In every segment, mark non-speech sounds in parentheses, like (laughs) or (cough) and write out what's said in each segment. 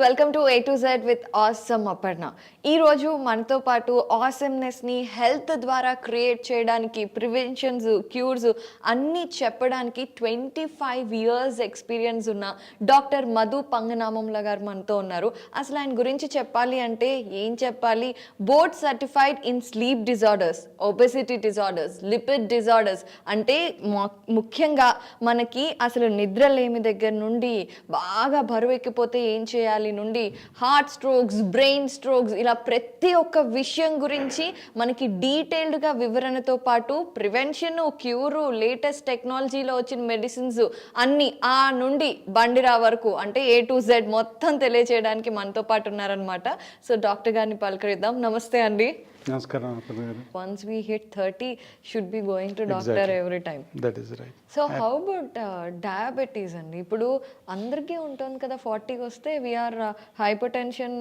Welcome to A to Z with awesome Aparna. ఈరోజు మనతో పాటు ఆసమ్నెస్ని హెల్త్ ద్వారా క్రియేట్ చేయడానికి ప్రివెన్షన్స్ క్యూర్స్ అన్నీ చెప్పడానికి ట్వంటీ ఫైవ్ ఇయర్స్ ఎక్స్పీరియన్స్ ఉన్న డాక్టర్ మధు పంగనామంల గారు మనతో ఉన్నారు. అసలు ఆయన గురించి చెప్పాలి అంటే ఏం చెప్పాలి? Board certified in sleep disorders obesity disorders lipid disorders అంటే ముఖ్యంగా మనకి అసలు నిద్రలేమి దగ్గర నుండి బాగా బరువు ఎక్కిపోతే ఏం చేయాలి? నుండి హార్ట్ స్ట్రోక్స్ బ్రెయిన్ స్ట్రోక్స్ ఇలా ప్రతి ఒక్క విషయం గురించి మనకి డీటెయిల్డ్గా వివరణతో పాటు ప్రివెన్షన్ క్యూరు లేటెస్ట్ టెక్నాలజీలో వచ్చిన మెడిసిన్స్ అన్ని ఆ నుండి బండిరా వరకు అంటే ఏ టు జెడ్ మొత్తం తెలియజేయడానికి మనతో పాటు ఉన్నారనమాట సో డాక్టర్ గారిని పలకరిద్దాం. నమస్తే అండి. నమస్కారం once we hit thirty should be going to doctor. Every time that is right so how about diabetes అండి? ఇప్పుడు అందరికీ ఉంటుంది కదా ఫార్టీకి వస్తే we are hypertension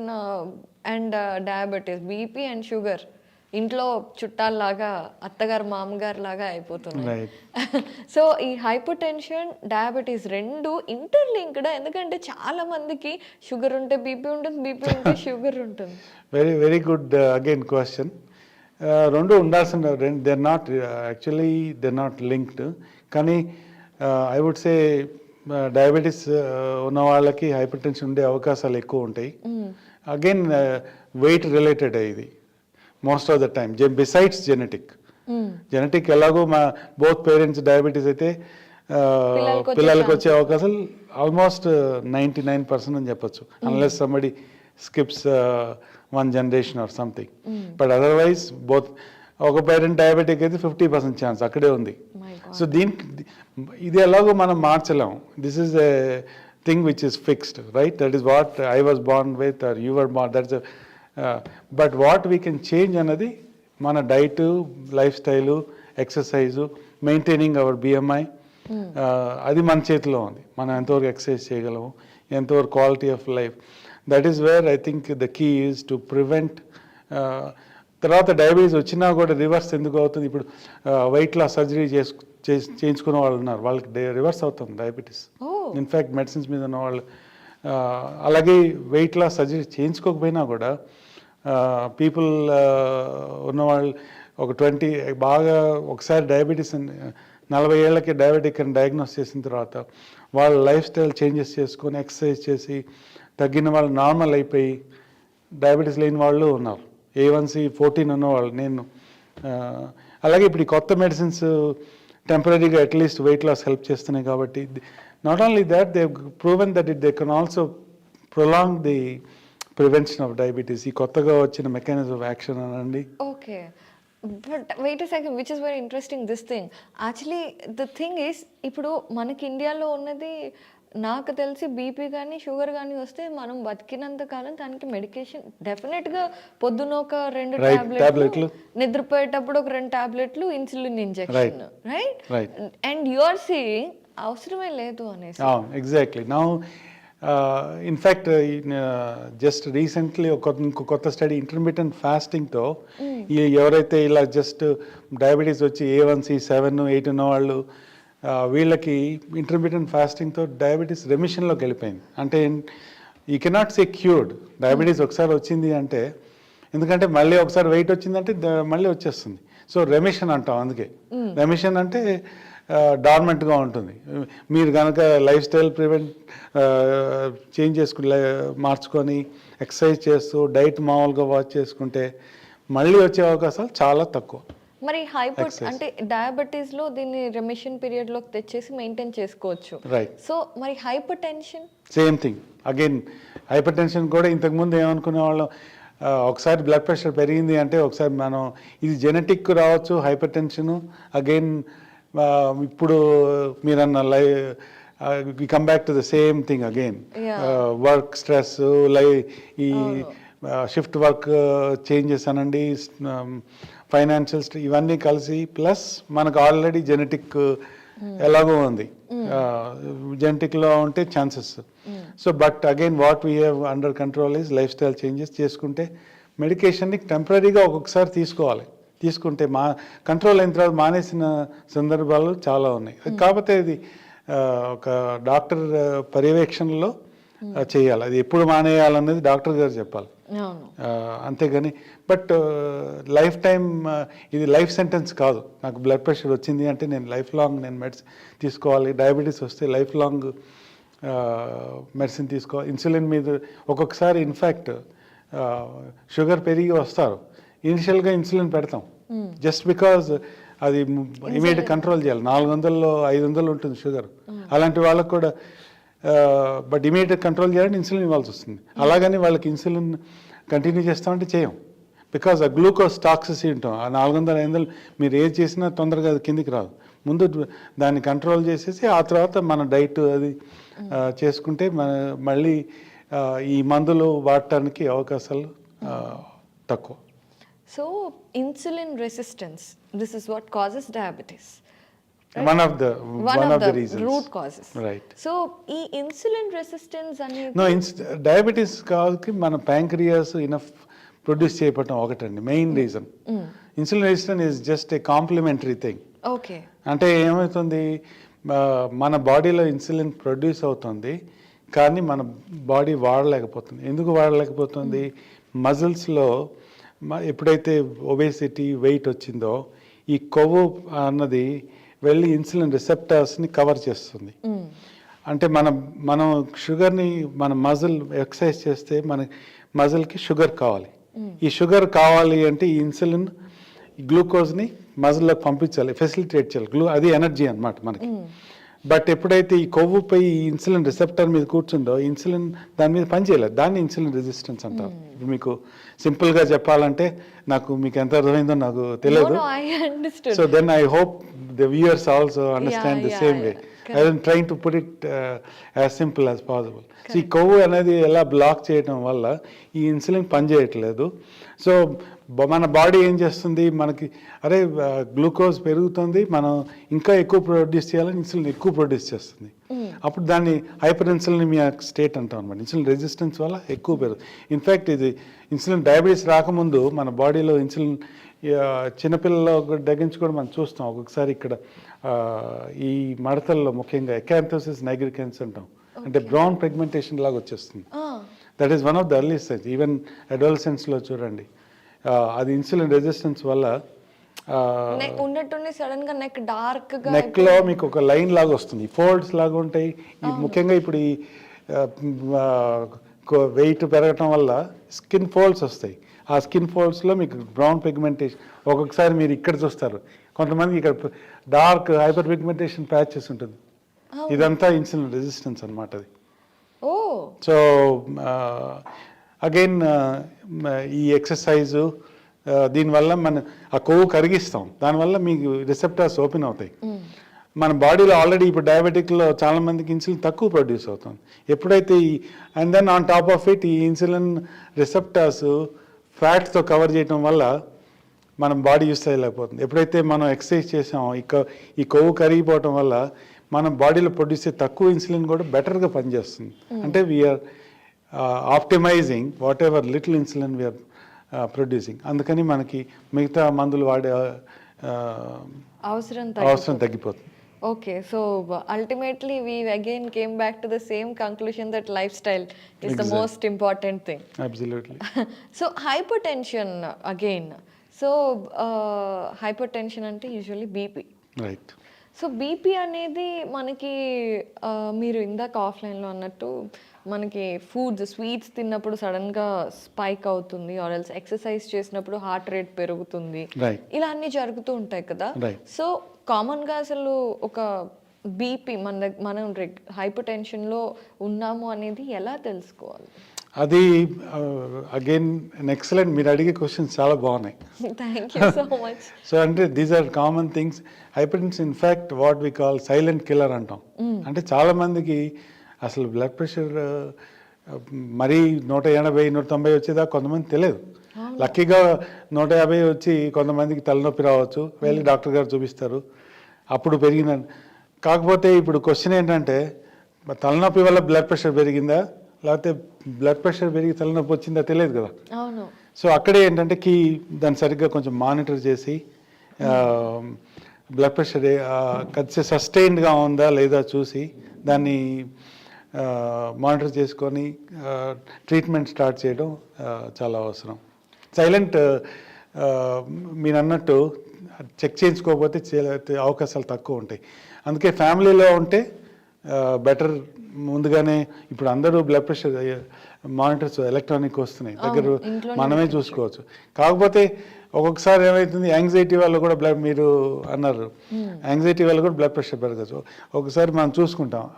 and diabetes BP and sugar ఇంట్లో చుట్టాల్లాగా అత్తగారు మామగారు లాగా అయిపోతున్నాయి సో (laughs) ఈ హైపర్ టెన్షన్ డయాబెటీస్ రెండు ఇంటర్లింక్డ్ ఎందుకంటే చాలా మందికి షుగర్ ఉంటే బీపీ ఉంటుంది బీపీ ఉంటే (laughs) షుగర్ ఉంటుంది. Very very good again question రెండు ఉండాల్సిన రెండు they not actually they not linked కానీ ఐ వుడ్ సే డయాబెటీస్ ఉన్న వాళ్ళకి హైపర్ టెన్షన్ ఉండే అవకాశాలు ఎక్కువ ఉంటాయి. అగైన్ వెయిట్ రిలేటెడ్ ఇది. Most of the time besides genetic genetic ఎలాగో మా బోత్ పేరెంట్స్ డయాబెటీస్ అయితే పిల్లలకి వచ్చే అవకాశాలు ఆల్మోస్ట్ నైంటీ నైన్ పర్సెంట్ అని చెప్పొచ్చు. Unless somebody skips one generation or something but otherwise both ఒక పేరెంట్ డయాబెటిక్ అయితే ఫిఫ్టీ పర్సెంట్ ఛాన్స్ అక్కడే ఉంది. సో దీనికి ఇది ఎలాగో మనం మార్చలేం. This is a thing which is fixed right that is what I was born with or you were born that's but what we can change అన్నది మన diet lifestyle exercise maintaining our BMI అది మన చేతిలో ఉంది. మనం ఎంతవరకు exercise చేయగలము ఎంతవరకు quality of life that is where I think the key is to prevent తర్వాత డయాబెటీస్ వచ్చినా కూడా రివర్స్ ఎందుకు అవుతుంది? ఇప్పుడు వెయిట్ లాస్ సర్జరీ చేసుకు చేస్- చేయించుకునే వాళ్ళు ఉన్నారు. వాళ్ళకి రివర్స్ అవుతుంది డయాబెటీస్ ఇన్ఫ్యాక్ట్ మెడిసిన్స్ మీద ఉన్న వాళ్ళు అలాగే వెయిట్ లాస్ సర్జరీ చేయించుకోకపోయినా కూడా పీపుల్ ఉన్నవాళ్ళు ఒక ట్వంటీ బాగా ఒకసారి డయాబెటీస్ నలభై ఏళ్ళకి డయాబెటిక్ అని డయాగ్నోస్ చేసిన తర్వాత వాళ్ళ లైఫ్ స్టైల్ చేంజెస్ చేసుకొని ఎక్సర్సైజ్ చేసి తగ్గిన వాళ్ళు నార్మల్ అయిపోయి డయాబెటీస్ లేని వాళ్ళు ఉన్నారు. ఏ వన్సీ ఫోర్టీన్ ఉన్నవాళ్ళు నేను అలాగే ఇప్పుడు ఈ కొత్త మెడిసిన్స్ టెంపరీగా అట్లీస్ట్ వెయిట్ లాస్ హెల్ప్ చేస్తున్నాయి కాబట్టి not only that they proven that it they can also prolong the prevention of diabetes. ఈ కొత్తగా వచ్చిన మెకానిజం ఆఫ్ యాక్షన్ అనండి. Okay. But weight second which is very interesting this thing actually the thing is ఇప్పుడు మనకి ఇండియాలో ఉన్నది నాకు తెలిసి బీపీ కానీ షుగర్ కానీ వస్తే మనం బతికినంత కాలం దానికి మెడికేషన్ డెఫినెట్గా పొద్దున ఒక రెండు టాబ్లెట్లు. నిద్రపోయేటప్పుడు ఒక రెండు టాబ్లెట్లు insulin injection right. And you are seeing అవసరమే లేదు అనేసి. Exactly now in fact just recently ఒక ఇంకో కొత్త స్టడీ ఇంటర్మీడియట్ ఫాస్టింగ్తో ఈ ఎవరైతే ఇలా జస్ట్ డయాబెటీస్ వచ్చి A one C seven eight ఉన్న వాళ్ళు ఆ, వీళ్ళకి ఇంటర్మీడియట్ ఫాస్టింగ్తో డయాబెటీస్ రెమిషన్లోకి వెళ్ళిపోయింది. అంటే ఈ కెనాట్ సే క్యూర్డ్ డయాబెటీస్ ఒకసారి వచ్చింది అంటే ఎందుకంటే మళ్ళీ ఒకసారి వెయిట్ వచ్చిందంటే మళ్ళీ వచ్చేస్తుంది. సో రెమిషన్ అంటాం అందుకే. రెమిషన్ అంటే డార్మెంట్గా ఉంటుంది. మీరు కనుక లైఫ్ స్టైల్ ప్రివెంట్ చేంజ్ చేసుకుని మార్చుకొని ఎక్సర్సైజ్ చేస్తూ డైట్ మామూలుగా వాచ్ చేసుకుంటే మళ్ళీ వచ్చే అవకాశాలు చాలా తక్కువ. మరి హైపర్. అంటే డయాబెటీస్లో దీన్ని రెమిషన్ పీరియడ్లోకి తెచ్చేసి మెయింటైన్ చేసుకోవచ్చు. రైట్ సో మరి hypertension same thing again hypertension కూడా ఇంతకుముందు ఏమనుకునే వాళ్ళం ఒకసారి బ్లడ్ ప్రెషర్ పెరిగింది అంటే ఒకసారి మనం ఇది జెనెటిక్ రావచ్చు హైపర్ టెన్షన్ అగైన్ ఇప్పుడు మీరన్న like we come back to the same thing again. Work stress like ఈ షిఫ్ట్ వర్క్ చేంజెస్ అనండి ఫైనాన్షియల్ ఇవన్నీ కలిసి ప్లస్ మనకు ఆల్రెడీ జెనెటిక్ ఎలాగో ఉంది. జెనెటిక్లో ఉంటే chances so but again what we have under control is lifestyle changes చేసుకుంటే మెడికేషన్ని టెంపరీగా ఒక్కొక్కసారి తీసుకోవాలి. తీసుకుంటే మా కంట్రోల్ అయిన తర్వాత మానేసిన సందర్భాలు చాలా ఉన్నాయి. కాకపోతే ఇది ఒక డాక్టర్ పర్యవేక్షణలో చేయాలి. అది ఎప్పుడు మానేయాలన్నది డాక్టర్ గారు చెప్పాలి. అంతేగాని బట్ లైఫ్ టైం ఇది లైఫ్ సెంటెన్స్ కాదు. నాకు బ్లడ్ ప్రెషర్ వచ్చింది అంటే నేను లైఫ్ లాంగ్ నేను మెడిసిన్ తీసుకోవాలి. డయాబెటీస్ వస్తే లైఫ్ లాంగ్ మెడిసిన్ తీసుకోవాలి. ఇన్సులిన్ మీద ఒక్కొక్కసారి ఇన్ఫ్యాక్ట్ షుగర్ పెరిగి వస్తారు. ఇనిషియల్గా ఇన్సులిన్ పెడతాం. జస్ట్ బికాజ్ అది ఇమీడియట్ కంట్రోల్ చేయాలి. నాలుగు వందల్లో ఐదు వందలు ఉంటుంది షుగర్. అలాంటి వాళ్ళకు కూడా బట్ ఇమీడియట్ కంట్రోల్ చేయాలంటే ఇన్సులిన్ ఇవ్వాల్సి వస్తుంది. అలాగని వాళ్ళకి ఇన్సులిన్ కంటిన్యూ చేస్తామంటే చేయం. బికాజ్ ఆ గ్లూకోజ్ టాక్సిసిటీ ఉంటాం. ఆ నాలుగు వందల ఐదు వందలు మీరు ఏది చేసినా తొందరగా అది కిందికి రాదు. ముందు దాన్ని కంట్రోల్ చేసేసి ఆ తర్వాత మన డైట్ అది చేసుకుంటే మన మళ్ళీ ఈ మందులు వాడటానికి అవకాశాలు తక్కువ. So insulin resistance this is what causes diabetes so ఈ ఇన్సులిన్ రెసిస్టెన్స్ డయాబెటీస్ కావాలకి మన ప్యాంక్రియాస్ ఇనఫ్ ప్రొడ్యూస్ చేయబడటం ఒకటండి main reason insulin resistance is just a complementary thing okay అంటే ఏమవుతుంది? మన బాడీలో ఇన్సులిన్ ప్రొడ్యూస్ అవుతుంది కానీ మన బాడీ వాడలేకపోతుంది. ఎందుకు వాడలేకపోతుంది? మజిల్స్లో ఎప్పుడైతే ఒబేసిటీ వెయిట్ వచ్చిందో ఈ కొవ్వు అన్నది వెళ్ళి ఇన్సులిన్ రిసెప్టర్స్ని కవర్ చేస్తుంది. అంటే మన మనం షుగర్ని మన మజిల్ ఎక్సర్సైజ్ చేస్తే మన మజిల్కి షుగర్ కావాలి. ఈ షుగర్ కావాలి అంటే ఈ ఇన్సులిన్ గ్లూకోజ్ని మజిల్లోకి పంపించాలి ఫెసిలిటేట్ చేయాలి. గ్లూ అది ఎనర్జీ అన్నమాట మనకి. బట్ ఎప్పుడైతే ఈ కొవ్వుపై ఈ ఇన్సులిన్ రిసెప్టర్ మీద కూర్చుందో ఇన్సులిన్ దాని మీద పనిచేయలేదు దాన్ని ఇన్సులిన్ రెసిస్టెన్స్ అంటారు. ఇప్పుడు మీకు సింపుల్గా చెప్పాలంటే నాకు మీకు ఎంత అర్థమైందో నాకు తెలియదు I understood So then I hope the viewers also understand Yeah, am trying to put it uh, as simple as possible. So ఈ కొవ్వు అనేది ఎలా బ్లాక్ చేయడం వల్ల ఈ ఇన్సులిన్ పనిచేయట్లేదు. సో మన బాడీ ఏం చేస్తుంది? మనకి అరే గ్లూకోజ్ పెరుగుతుంది. మనం ఇంకా ఎక్కువ ప్రొడ్యూస్ చేయాలని ఇన్సులిన్ ఎక్కువ ప్రొడ్యూస్ చేస్తుంది. అప్పుడు దాన్ని హైపర్ ఇన్సులినిమియా స్టేట్ అంటాం అనమాట ఇన్సులిన్ రెసిస్టెన్స్ వల్ల ఎక్కువ పెరుగుతుంది ఇన్ఫ్యాక్ట్ ఇది ఇన్సులిన్ డయాబెటీస్ రాకముందు మన బాడీలో ఇన్సులిన్ చిన్నపిల్లల దగ్గర నుంచి కూడా మనం చూస్తాం. ఒక్కొక్కసారి ఇక్కడ ఈ మడతల్లో ముఖ్యంగా ఎకాంథోసిస్ నైగ్రికెన్స్ అంటాం. అంటే బ్రౌన్ ప్రెగ్మెంటేషన్ లాగా వచ్చేస్తుంది. That is one of the early stage even అడోల్సెన్స్లో చూడండి. అది ఇన్సులిన్ రెసిస్టెన్స్ వల్ల నెక్ ఉన్నట్టుండి సడన్గా నెక్ డార్క్ నెక్లో మీకు ఒక లైన్ లాగా వస్తుంది. ఫోల్డ్స్ లాగా ఉంటాయి. ముఖ్యంగా ఇప్పుడు ఈ వెయిట్ పెరగటం వల్ల స్కిన్ ఫోల్డ్స్ వస్తాయి. ఆ స్కిన్ ఫోల్డ్స్లో మీకు బ్రౌన్ పిగ్మెంటేషన్ ఒక్కొక్కసారి మీరు ఇక్కడ చూస్తారు. కొంతమంది ఇక్కడ డార్క్ హైపర్ పిగ్మెంటేషన్ ప్యాచెస్ ఉంటుంది. ఇదంతా ఇన్సులిన్ రెసిస్టెన్స్ అన్నమాట అది. ఓ! సో అగైన్ ఈ ఎక్సర్సైజు దీనివల్ల మన ఆ కొవ్వు కరిగిస్తాం. దానివల్ల మీకు రిసెప్టార్స్ ఓపెన్ అవుతాయి. మన బాడీలో ఆల్రెడీ ఇప్పుడు డయాబెటిక్లో చాలా మందికి ఇన్సులిన్ తక్కువ ప్రొడ్యూస్ అవుతుంది. ఎప్పుడైతే ఈ and then on top of it ఈ ఇన్సులిన్ రిసెప్టార్స్ ఫ్యాట్స్తో కవర్ చేయడం వల్ల మనం బాడీ యూస్ చేయలేకపోతుంది. ఎప్పుడైతే మనం ఎక్సర్సైజ్ చేసామో ఈ ఈ కొవ్వు కరిగిపోవటం వల్ల మన బాడీలో ప్రొడ్యూస్ అయ్యే తక్కువ ఇన్సులిన్ కూడా బెటర్గా పనిచేస్తుంది. అంటే we are optimising whatever little insulin we are producing. అందుకని మనకి మిగతా మందులు వాడే అవసరం అవసరం తగ్గిపోతుంది. Okay so ultimately we again came back to the same conclusion that lifestyle is the most important thing absolutely so hypertension again so hypertension అంటే usually BP. Right. So BP అనేది మనకి మీరు ఇందాక ఆఫ్లైన్లో అన్నట్టు మనకి ఫుడ్స్ స్వీట్స్ తిన్నప్పుడు సడన్గా స్పైక్ అవుతుంది ఆర్ ఎల్స్ ఎక్సర్సైజ్ చేసినప్పుడు హార్ట్ రేట్ పెరుగుతుంది. ఇలా అన్నీ జరుగుతూ ఉంటాయి కదా. సో కామన్గా అసలు ఒక బీపీ మన మనం హైపర్ టెన్షన్లో ఉన్నాము అనేది ఎలా తెలుసుకోవాలి? అది అగైన్ ఎక్సలెంట్ మీరు అడిగే క్వశ్చన్స్ చాలా బాగున్నాయి. సో (laughs) అంటే these are common things hypertension in fact what we call silent killer అంటాం. అంటే చాలా మందికి అసలు బ్లడ్ ప్రెషర్ మరీ నూట ఎనభై నూట తొంభై వచ్చేదాకా కొంతమంది తెలియదు. లక్కీగా నూట యాభై వచ్చి కొంతమందికి తలనొప్పి రావచ్చు వెళ్ళి డాక్టర్ గారు చూపిస్తారు. అప్పుడు పెరిగిందని. కాకపోతే ఇప్పుడు క్వశ్చన్ ఏంటంటే తలనొప్పి వల్ల బ్లడ్ ప్రెషర్ పెరిగిందా? లేకపోతే బ్లడ్ ప్రెషర్ పెరిగి తలనొప్పి వచ్చిందా తెలియదు కదా. అవును. సో అక్కడే ఏంటంటే కీ దాన్ని సరిగ్గా కొంచెం మానిటర్ చేసి బ్లడ్ ప్రెషర్ సస్టైన్డ్గా ఉందా లేదా చూసి దాన్ని మానిటర్ చేసుకొని ట్రీట్మెంట్ స్టార్ట్ చేయడం చాలా అవసరం. సైలెంట్ మీరు అన్నట్టు చెక్ చేయించుకోకపోతే అవకాశాలు తక్కువ ఉంటాయి. అందుకే ఫ్యామిలీలో ఉంటే బెటర్ ముందుగానే ఇప్పుడు అందరూ బ్లడ్ ప్రెషర్ మానిటర్స్ ఎలక్ట్రానిక్ వస్తున్నాయి. దగ్గర మనమే చూసుకోవచ్చు. కాకపోతే ఒక్కొక్కసారి ఏమవుతుంది యాంగ్జైటీ వల్ల కూడా బ్లడ్ మీరు అన్నారు. యాంగ్జైటీ వల్ల కూడా బ్లడ్ ప్రెషర్ పెరగచ్చు ఒకసారి మనం చూసుకుంటాం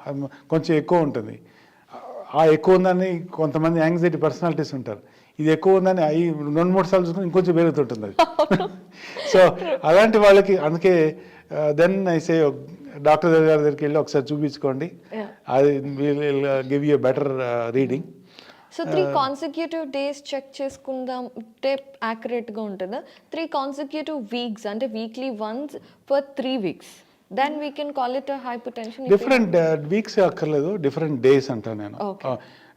కొంచెం ఎక్కువ ఉంటుంది. ఆ ఎక్కువ ఉందని కొంతమంది యాంగ్జైటీ పర్సనాలిటీస్ ఉంటారు. ఇది ఎక్కువ ఉందని అవి రెండు మూడు సార్లు చూసుకుని ఇంకొంచెం పెరుగుతుంటుంది అది. (laughs) (laughs) సో అలాంటి వాళ్ళకి అందుకే దెన్ ఐసే డాక్టర్ గారి దగ్గరికి వెళ్ళి ఒకసారి చూపించుకోండి. అది give you better reading so three consecutive days check చేసుకుందాం అంటే యాక్యురేట్గా ఉంటుందా? త్రీ కాన్సిక్యూటివ్ వీక్స్ అంటే weekly once for three weeks then we can call it hypertension different weeks అక్కర్లేదు డిఫరెంట్ డేస్ అంటాను నేను.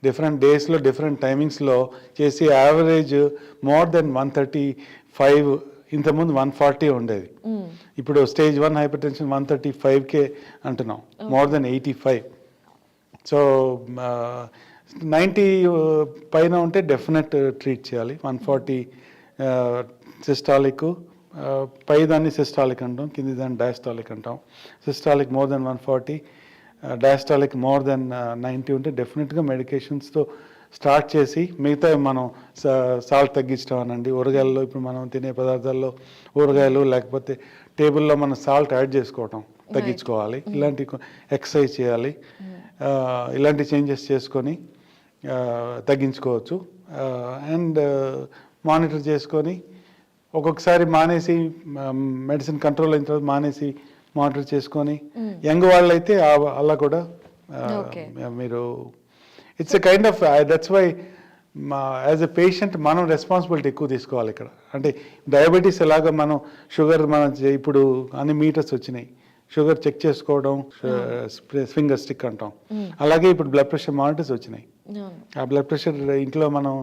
డిఫరెంట్ డేస్లో డిఫరెంట్ టైమింగ్స్లో చేసి average more than one thirty five ఇంతకుముందు వన్ ఫార్టీ ఉండేది. ఇప్పుడు stage one hypertension one thirty ఫైవ్కే అంటున్నాం. More than eighty five. So ninety పైన ఉంటే డెఫినెట్ ట్రీట్ చేయాలి. వన్ ఫార్టీ సిస్టాలిక్ పై దాన్ని సిస్టాలిక్ అంటాం కింది దాన్ని డయాస్టాలిక్ అంటాం. Systolic more than one forty diastolic more than ninety ఉంటే డెఫినెట్గా మెడికేషన్స్తో స్టార్ట్ చేసి మిగతా మనం సాల్ట్ తగ్గించడం అనండి ఊరగాయల్లో ఇప్పుడు మనం తినే పదార్థాల్లో ఊరగాయలు లేకపోతే టేబుల్లో మనం సాల్ట్ యాడ్ చేసుకోవటం తగ్గించుకోవాలి. ఇలాంటి ఎక్సర్సైజ్ చేయాలి. ఇలాంటి చేంజెస్ చేసుకొని తగ్గించుకోవచ్చు. అండ్ మానిటర్ చేసుకొని ఒక్కొక్కసారి మానేసి మెడిసిన్ కంట్రోల్ అయిన తర్వాత మానేసి మానిటర్ చేసుకొని యంగ్ వాళ్ళైతే అలా కూడా. మీరు it's a kind of that's why మా యాజ్ ఎ పేషెంట్ మనం రెస్పాన్సిబిలిటీ ఎక్కువ తీసుకోవాలి ఇక్కడ. అంటే డయాబెటీస్ ఎలాగ మనం షుగర్ మన ఇప్పుడు అన్ని మీటర్స్ వచ్చినాయి. షుగర్ చెక్ చేసుకోవడం ఫింగర్ స్టిక్ అంటాం. అలాగే ఇప్పుడు బ్లడ్ ప్రెషర్ మానిటర్స్ వచ్చినాయి. ఆ బ్లడ్ ప్రెషర్ ఇంట్లో మనం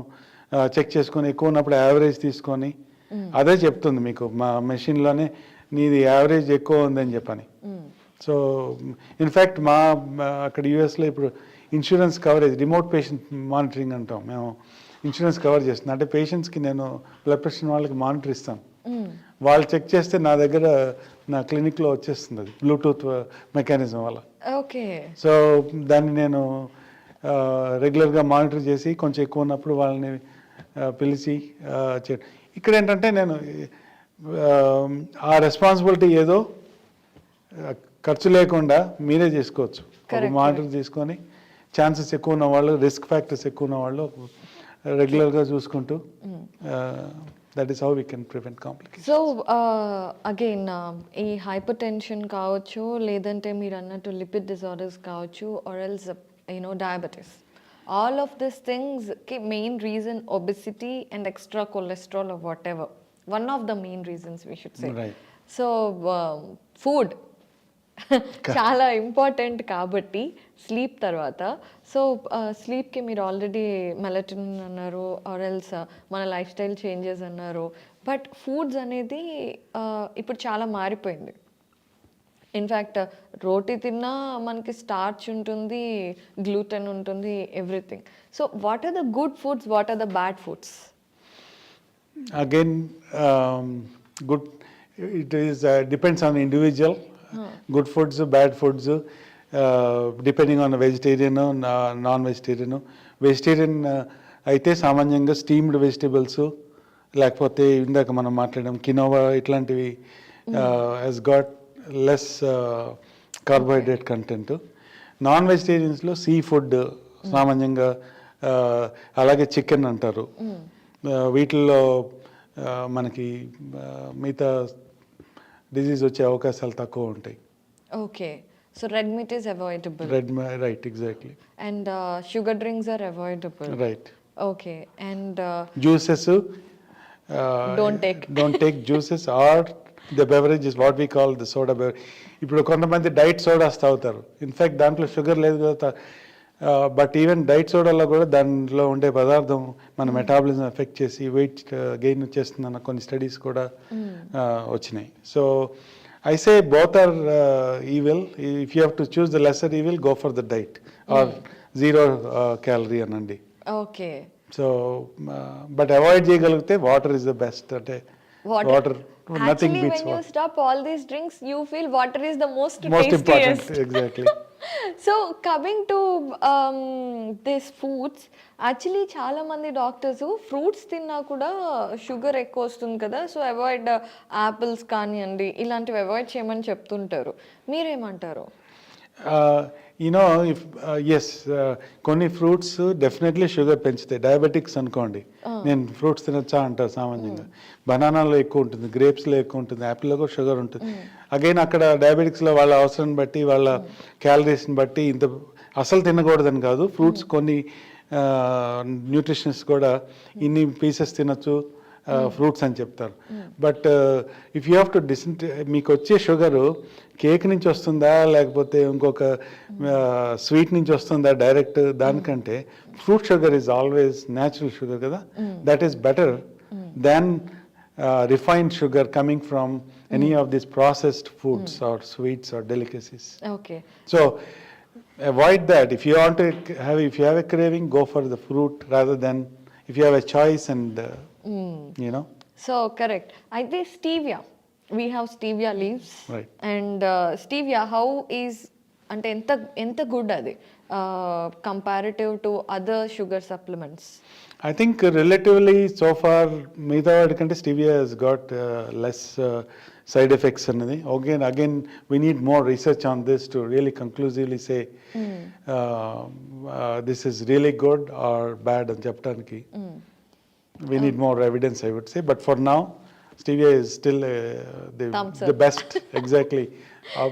చెక్ చేసుకొని ఎక్కువ ఉన్నప్పుడు యావరేజ్ తీసుకొని అదే చెప్తుంది మీకు. మా మెషిన్లోనే నీది యావరేజ్ ఎక్కువ ఉందని చెప్పని. సో ఇన్ఫ్యాక్ట్ మా అక్కడ యూఎస్లో ఇప్పుడు insurance coverage remote patient monitoring అంటాం మేము. ఇన్సూరెన్స్ కవర్ చేస్తున్నాం అంటే పేషెంట్స్కి నేను బ్లడ్ ప్రెషర్ వాళ్ళకి మానిటర్ ఇస్తాను. వాళ్ళు చెక్ చేస్తే నా దగ్గర నా క్లినిక్లో వచ్చేస్తుంది అది బ్లూటూత్ మెకానిజం వల్ల. ఓకే. సో దాన్ని నేను రెగ్యులర్గా మానిటర్ చేసి కొంచెం ఎక్కువ ఉన్నప్పుడు వాళ్ళని పిలిచి ఇక్కడ ఏంటంటే నేను ఆ, రెస్పాన్సిబిలిటీ ఏదో ఖర్చు లేకుండా మీరే చేసుకోవచ్చు. మానిటర్ తీసుకొని ఛాన్సెస్ ఎక్కువ ఉన్న వాళ్ళు రిస్క్ ఫ్యాక్టర్స్ ఎక్కువ ఉన్న వాళ్ళు రెగ్యులర్గా చూసుకుంటూ that is how we can prevent complication so again ఈ హైపర్ టెన్షన్ కావచ్చు లేదంటే మీరు అన్నట్టు లిపిడ్ డిజార్డర్స్ కావచ్చు or else you know diabetes all of this థింగ్స్కి main reason obesity and extra cholesterol whatever one of the main reasons we should say. So food చాలా important కాబట్టి sleep తర్వాత. So స్లీప్కి మీరు ఆల్రెడీ మెలటిన్ అన్నారు or else మన life style changes అన్నారు. But foods అనేది ఇప్పుడు చాలా మారిపోయింది. ఇన్ఫ్యాక్ట్ రోటీ తిన్నా మనకి స్టార్చ్ ఉంటుంది గ్లూటెన్ ఉంటుంది everything. So what are the good foods what are the bad foods? Again um, good it is uh, depends foods bad foods uh, depending on vegetarian non vegetarian vegetarian అయితే సామాన్యంగా steamed vegetables లేకపోతే ఇందాక మనం మాట్లాడడం quinoa ఇట్లాంటివి he's got less carbohydrate content non వెజిటేరియన్స్లో seafood సామాన్యంగా uh, అలాగే chicken అంటారు. ఆ, వీటిల్లో ఆ, మనకి మిగతా డిజీజ్ వచ్చే అవకాశాలు తక్కువ ఉంటాయి. Okay so red meat is avoidable red right exactly and sugar drinks are avoidable right okay and juices Don't take. Don't take juices are the beverage is what we call the soda beverage ఇప్పుడు కొంతమంది diet sodas తాగుతారు. In fact దాంట్లో sugar లేదు కదా but even diet సోడాలో కూడా దాంట్లో ఉండే పదార్థం మన మెటాబలిజం ఎఫెక్ట్ చేసి వెయిట్ గెయిన్ వచ్చేస్తుందన్న కొన్ని స్టడీస్ కూడా uh, వచ్చినాయి. So I say both are evil if you have to choose the lesser evil go for the diet or zero calorie అనండి. ఓకే సో బట్ అవాయిడ్ చేయగలిగితే water is the best అంటే water nothing Actually, beats when you stop all these drinks, you feel water is the most most important. Exactly so coming to this foods actually చాలా మంది doctors fruits తిన్నా కూడా sugar ఎక్కువ వస్తుంది కదా so avoid apples కానివ్వండి ఇలాంటివి అవాయిడ్ చేయమని చెప్తుంటారు. మీరేమంటారు? Uh, యూనో ఇఫ్ ఎస్ కొన్ని ఫ్రూట్స్ డెఫినెట్లీ షుగర్ పెంచుతాయి. డయాబెటిక్స్ అనుకోండి. నేను ఫ్రూట్స్ తినొచ్చా అంటారు సామాన్యంగా. బనానాలో ఎక్కువ ఉంటుంది గ్రేప్స్లో ఎక్కువ ఉంటుంది యాపిల్లో కూడా షుగర్ ఉంటుంది. అగైన్ అక్కడ డయాబెటిక్స్లో వాళ్ళ అవసరం బట్టి వాళ్ళ క్యాలరీస్ని బట్టి ఇంత అసలు తినకూడదని కాదు. ఫ్రూట్స్ కొన్ని న్యూట్రిషన్స్ కూడా ఇన్ని పీసెస్ తినొచ్చు. ఫ్రూట్స్ అని చెప్తారు. But if you have to decent మీకు వచ్చే షుగరు కేక్ నుంచి వస్తుందా లేకపోతే ఇంకొక స్వీట్ నుంచి వస్తుందా డైరెక్ట్ దానికంటే fruit sugar is always natural sugar కదా. That is better than refined sugar coming from any of this processed foods or sweets or delicacies okay So avoid that. If you want to have, if you have a craving, go for the fruit rather than if you have a uh, know. So correct అయితే stevia we have stevia leaves Right. And stevia how is అంటే ఎంత ఎంత good అది comparative to other sugar supplements I think uh, relatively so far, మిగతా వాటికంటే stevia has got uh, less uh, side effects అన్నది again again we need more research on this to really conclusively say uh, uh, this is really good or bad అని చెప్పడానికి We need um, more evidence, I would say. But for now, stevia is still uh, the, the best, (laughs) exactly,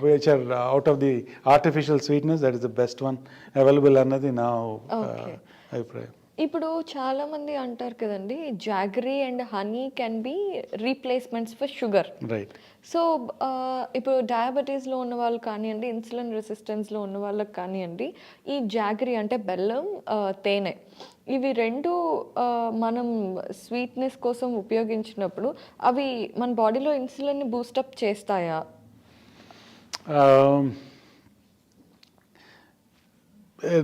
which are uh, out of the artificial sweetness, that is the best one available under the now uh, Okay. uh, I pray. ఇప్పుడు చాలా మంది అంటారు కదండి jaggery and honey can be replacements for sugar right so ఇప్పుడు డయాబెటీస్లో ఉన్న వాళ్ళు కానివ్వండి ఇన్సులిన్ రెసిస్టెన్స్లో ఉన్న వాళ్ళకి కానివ్వండి ఈ జాగరీ అంటే బెల్లం తేనె. ఇవి రెండు మనం స్వీట్నెస్ కోసం ఉపయోగించినప్పుడు అవి మన బాడీలో ఇన్సులిన్ని బూస్టప్ చేస్తాయా? Um, uh,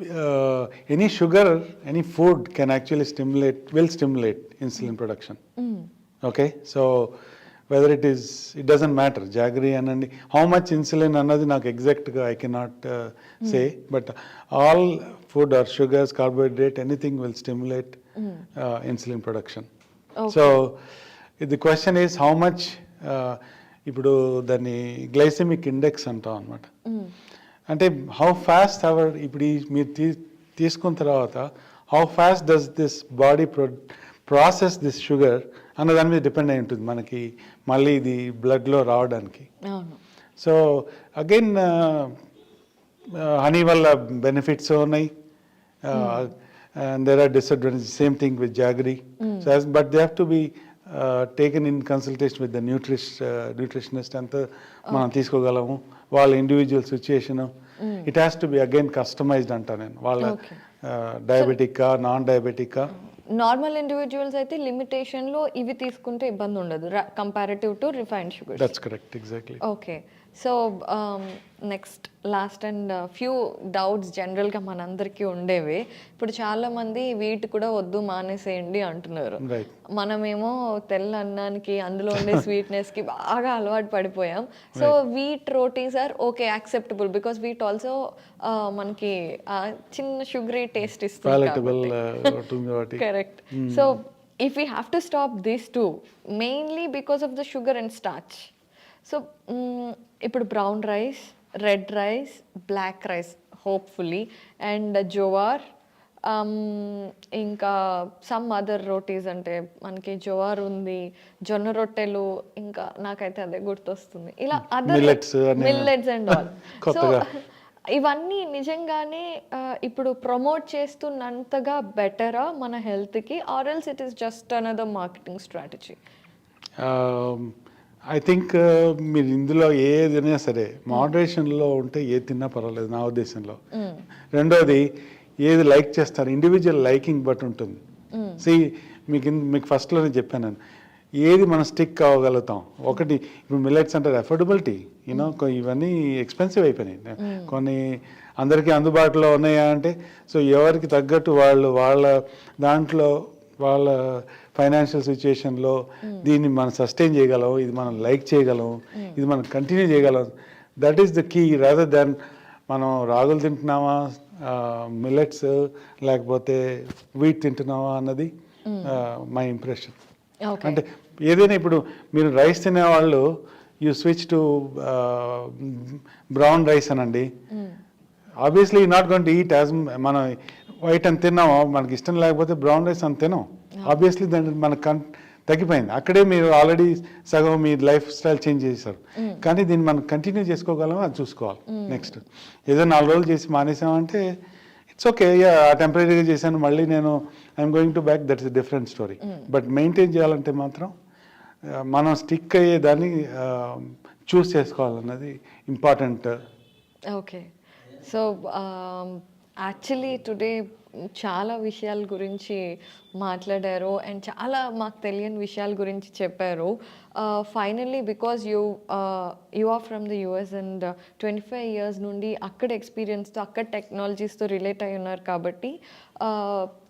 uh, any sugar, any food can actually stimulate, will stimulate insulin production. Okay, so whether it is, it doesn't matter, jaggery and how much insulin అన్నది నాకు ఎగ్జాక్ట్గా I cannot say but all food or sugars carbohydrate anything will stimulate insulin production so the question is how much ఇప్పుడు దాన్ని glycemic index అంటాం అనమాట అంటే how fast our ఇప్పుడు మీరు తీ తీసుకున్న తర్వాత how fast does this body pro process this sugar అన్న దాని మీద డిపెండ్ అయి ఉంటుంది మనకి మళ్ళీ ఇది బ్లడ్లో రావడానికి. సో అగైన్ హనీ వల్ల బెనిఫిట్స్ ఉన్నాయి. There are disadvantage same thing with jaggery so but they have to be taken in consultation with the nutri nutritionist అంతా మనం తీసుకోగలము. వాళ్ళ individual situation it has to be again customized అంటా నేను. వాళ్ళ డయాబెటిక్కా నాన్ డయాబెటిక్కా నార్మల్ ఇండివిజువల్స్ అయితే లిమిటేషన్లో ఇవి తీసుకుంటే ఇబ్బంది ఉండదు. Comparative to refined sugar that's correct exactly okay so next last and few doubts జనరల్గా మనందరికీ ఉండేవి. ఇప్పుడు చాలా మంది వీటి కూడా వద్దు మానేసేయండి అంటున్నారు. మనమేమో తెల్ల అన్నానికి అందులో ఉండే (laughs) స్వీట్నెస్కి బాగా అలవాటు పడిపోయాం. So wheat rotis are okay acceptable because wheat also మనకి చిన్న షుగరీ టేస్ట్ ఇస్తుంది correct so if we have to stop this too mainly because of the sugar and starch so ఇప్పుడు brown rice red rice black rice hopefully and jowar ఇంకా some other rotis అంటే మనకి జోవార్ ఉంది జొన్న రొట్టెలు ఇంకా నాకైతే అదే గుర్తొస్తుంది. ఇలా other millets and all so. ఇవన్నీ నిజంగానే ఇప్పుడు ప్రమోట్ చేస్తున్నంతగా బెటరా మన హెల్త్కి or else it is just another marketing strategy I think uh, మీరు ఇందులో ఏదైనా సరే మోడరేషన్లో ఉంటే ఏది తిన్నా పర్వాలేదు నా ఉద్దేశంలో. రెండోది ఏది లైక్ చేస్తారు? ఇండివిజువల్ లైకింగ్ బట్టి ఉంటుంది. సి మీకు ఇన్- మీకు ఫస్ట్లోనే చెప్పాను నేను. ఏది మనం స్టిక్ అవ్వగలుగుతాం ఒకటి ఇప్పుడు మిల్లెట్స్ అంటారు అఫోర్డబిలిటీ యూనో ఇవన్నీ ఎక్స్పెన్సివ్ అయిపోయినాయి. కొన్ని అందరికీ అందుబాటులో ఉన్నాయా అంటే సో ఎవరికి తగ్గట్టు వాళ్ళు వాళ్ళ దాంట్లో వాళ్ళ ఫైనాన్షియల్ సిచ్యుయేషన్లో దీన్ని మనం సస్టైన్ చేయగలం ఇది మనం లైక్ చేయగలం ఇది మనం కంటిన్యూ చేయగలం. That is the key rather than మనం రాగులు తింటున్నామా మిల్లెట్స్ లేకపోతే వీట్ తింటున్నావా అన్నది మై ఇంప్రెషన్ ఓకే అంటే ఏదైనా ఇప్పుడు మీరు రైస్ తినేవాళ్ళు you switch to brown rice అనండి. Obviously not gonna eat as మనం వైట్ అని తిన్నాము మనకి ఇష్టం లేకపోతే బ్రౌన్ రైస్ అని తినాం. ఆబ్వియస్లీ దాని మన కన్ తగ్గిపోయింది. అక్కడే మీరు ఆల్రెడీ సగం మీ లైఫ్ స్టైల్ చేంజ్ చేశారు. కానీ దీన్ని మనం కంటిన్యూ చేసుకోగలం అది చూసుకోవాలి. నెక్స్ట్ ఏదో నాలుగు రోజులు చేసి మానేసామంటే ఇట్స్ ఓకే టెంపరీగా చేశాను. మళ్ళీ నేను I'm going to back that is different story but maintain చేయాలంటే మాత్రం ఆ, మనం స్టిక్ అయ్యే దాన్ని choose చేసుకోవాలన్నది important okay so actually today చాలా విషయాల గురించి మాట్లాడారు. అండ్ చాలా మాకు తెలియని విషయాల గురించి చెప్పారు. Finally because you you are from the US and twenty five years నుండి అక్కడ ఎక్స్పీరియన్స్తో అక్కడ టెక్నాలజీస్తో రిలేట్ అయి ఉన్నారు కాబట్టి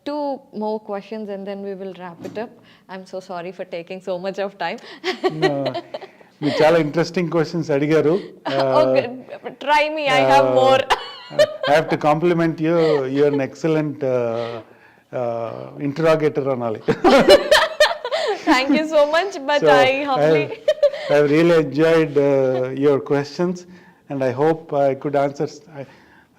two more questions and then we will wrap it up. I'm so sorry for taking so much of time. మీరు చాలా ఇంట్రెస్టింగ్ క్వశ్చన్స్ అడిగారు. Try me I have more I have to compliment you. You're an excellent uh, uh, interrogator, Anali. Thank you so much, but So, I humbly. I've really enjoyed uh, your questions, and I hope I could answer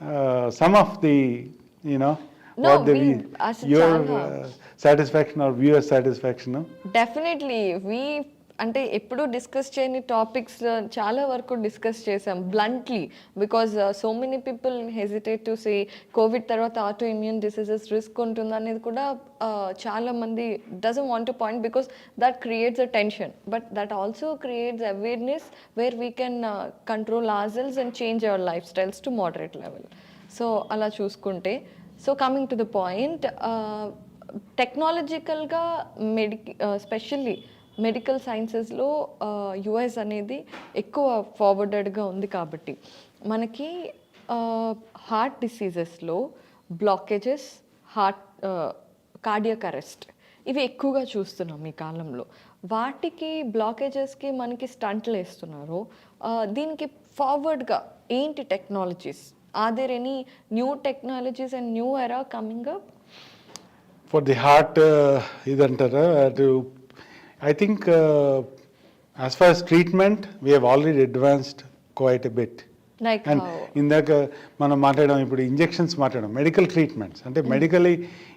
uh, some of the, you know, No, what the we- as a your uh, satisfaction or viewer satisfaction. No? Definitely, we అంటే ఎప్పుడు discuss చేయని topics చాలా వరకు discuss చేసాం bluntly because so many people hesitate to say covid తర్వాత auto immune diseases risk ఉంటుంది అనేది కూడా చాలామంది చాలా మంది doesn't want to point because that creates a tension but that also creates awareness where we can control ourselves and change our lifestyles to moderate level so అలా చూసుకుంటే so coming to the point టెక్నాలజికల్గా medi specially medical సైన్సెస్లో US అనేది ఎక్కువ ఫార్వర్డెడ్గా ఉంది కాబట్టి. మనకి heart డిసీజెస్లో బ్లాకేజెస్ హార్ట్ కార్డియక్ అరెస్ట్ ఇవి ఎక్కువగా చూస్తున్నాం ఈ కాలంలో. వాటికి బ్లాకేజెస్కి మనకి స్టంట్లు వేస్తున్నారు. దీనికి ఫార్వర్డ్గా ఏంటి technologies are there any new technologies and new era coming up for the heart ఇది ఇదంటారా? అటు I think uh, as far as treatment, we have already advanced quite a bit. Like and ఇందాక మనం మాట్లాడాం ఇప్పుడు ఇంజెక్షన్స్ మాట్లాడాం medical treatments అంటే medically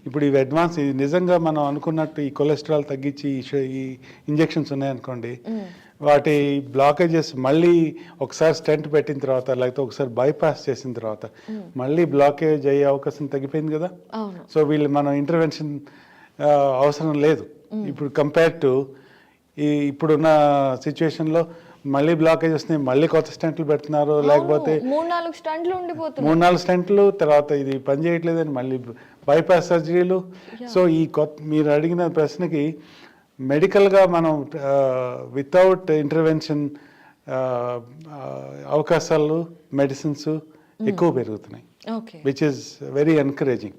ఇప్పుడు ఇవి అడ్వాన్స్ ఇది నిజంగా మనం అనుకున్నట్టు ఈ కొలెస్ట్రాల్ తగ్గించి ఈ ఇంజెక్షన్స్ ఉన్నాయనుకోండి వాటి బ్లాకేజెస్ మళ్ళీ ఒకసారి స్టెంట్ పెట్టిన తర్వాత లేకపోతే ఒకసారి బైపాస్ చేసిన తర్వాత మళ్ళీ బ్లాకేజ్ అయ్యే అవకాశం తగ్గిపోయింది కదా? సో వీళ్ళు మనం ఇంటర్వెన్షన్ అవసరం లేదు. ఇప్పుడు కంపేర్ టు ఈ ఇప్పుడున్న సిచ్యువేషన్లో మళ్ళీ బ్లాకేజ్ వస్తున్నాయి మళ్ళీ కొత్త స్టెంట్లు పెడుతున్నారు లేకపోతే మూడు నాలుగు స్టంట్లు ఉండిపోతున్నాయి. మూడు నాలుగు స్టెంట్లు తర్వాత ఇది పని చేయట్లేదని మళ్ళీ బైపాస్ సర్జరీలు సో ఈ కొత్త మీరు అడిగిన ప్రశ్నకి మెడికల్గా మనం వితౌట్ ఇంటర్వెన్షన్ అవకాశాలు మెడిసిన్స్ ఎక్కువ పెరుగుతున్నాయి. విచ్ ఇస్ వెరీ ఎన్కరేజింగ్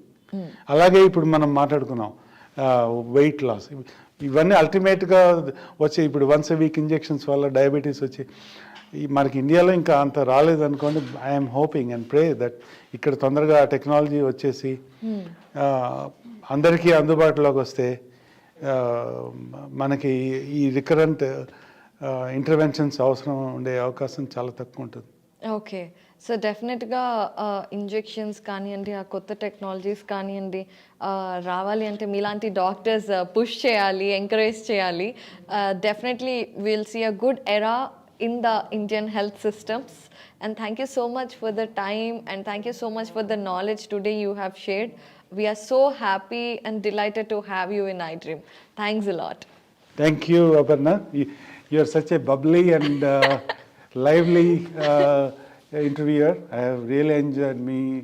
అలాగే ఇప్పుడు మనం మాట్లాడుకున్నాం. వెయిట్ లాస్ ఇవన్నీ అల్టిమేట్గా వచ్చే ఇప్పుడు వన్స్ వీక్ ఇంజెక్షన్స్ వల్ల డయాబెటీస్ వచ్చి మనకి ఇండియాలో ఇంకా అంత రాలేదనుకోండి I'm hoping and pray that ఇక్కడ తొందరగా టెక్నాలజీ వచ్చేసి అందరికీ అందుబాటులోకి వస్తే మనకి ఈ రికరెంట్ ఇంటర్వెన్షన్స్ అవసరం ఉండే అవకాశం చాలా తక్కువ ఉంటుంది. ఓకే సో డెఫినెట్గా ఇంజెక్షన్స్ కానివ్వండి ఆ కొత్త టెక్నాలజీస్ కానివ్వండి రావాలి అంటే మీలాంటి డాక్టర్స్ పుష్ చేయాలి ఎంకరేజ్ చేయాలి. Definitely will see a good era in the Indian health systems and thank you so much for the time and thank you so much for the knowledge today you have shared we're so happy and delighted to have you in iDream thanks a lot thank you Aparna you are such a bubbly and lively uh, uh, have really enjoyed me.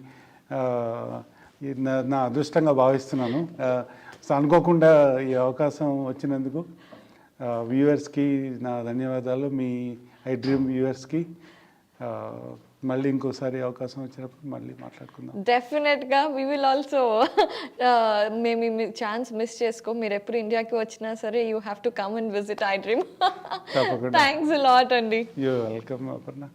Uh, ఇది నా- అదృష్టంగా భావిస్తున్నాను. Uh, so అనుకోకుండా ఈ అవకాశం వచ్చినందుకు వ్యూవర్స్కి నా ధన్యవాదాలు. మీ ఐ డ్రీమ్ వ్యూవర్స్కి మళ్ళీ ఇంకోసారి అవకాశం వచ్చినప్పుడు మళ్ళీ మాట్లాడుకుందాం. డెఫినెట్గా వి విల్ ఆల్సో మేము మీ ఛాన్స్ మిస్ చేసుకో. మీరు ఎప్పుడు ఇండియాకి వచ్చినా సరే you have to come and visit iDream. Thanks lot అండి యూ వెల్కమ్ అపర్ణ.